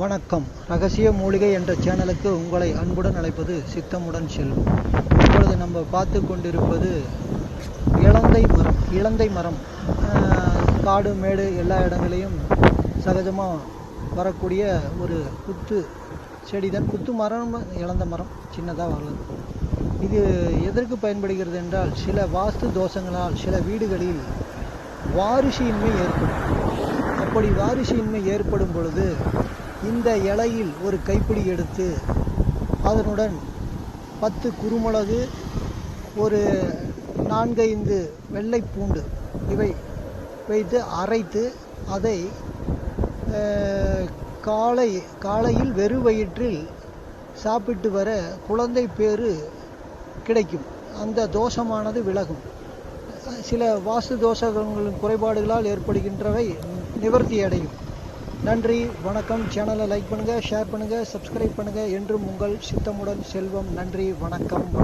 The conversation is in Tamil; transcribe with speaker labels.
Speaker 1: வணக்கம். ரகசிய மூலிகை என்ற சேனலுக்கு உங்களை அன்புடன் அழைப்பது சித்தமுடன் செல்வம். இப்பொழுது நம்ம பார்த்து கொண்டிருப்பது இலந்தை மரம் இலந்தை மரம். காடு மேடு எல்லா இடங்களையும் சகஜமாக வரக்கூடிய ஒரு குத்து செடி தான் குத்து மரம் இழந்த மரம் சின்னதாக வளருது இது எதற்கு பயன்படுகிறது என்றால் சில வாஸ்து தோஷங்களால் சில வீடுகளில் வாரிசியின்மை ஏற்படும். அப்படி வாரிசின்மை ஏற்படும் பொழுது இந்த இலையில் ஒரு கைப்பிடி எடுத்து அதனுடன் பத்து குருமிளகு ஒரு நான்கைந்து வெள்ளை பூண்டு இவை வைத்து அரைத்து அதை காலை காலையில் வெறு வயிற்றில் சாப்பிட்டு வர குழந்தை பேறு கிடைக்கும். அந்த தோஷமானது விலகும். சில வாஸ்து தோஷங்களின் குறைபாடுகளால் ஏற்படுகின்றவை நிவர்த்தி அடையும். நன்றி வணக்கம். சேனலை லைக் பண்ணுங்கள் ஷேர் பண்ணுங்கள் சப்ஸ்கிரைப் பண்ணுங்கள் என்றும் உங்கள் சித்தமுடன் செல்வம். நன்றி வணக்கம்.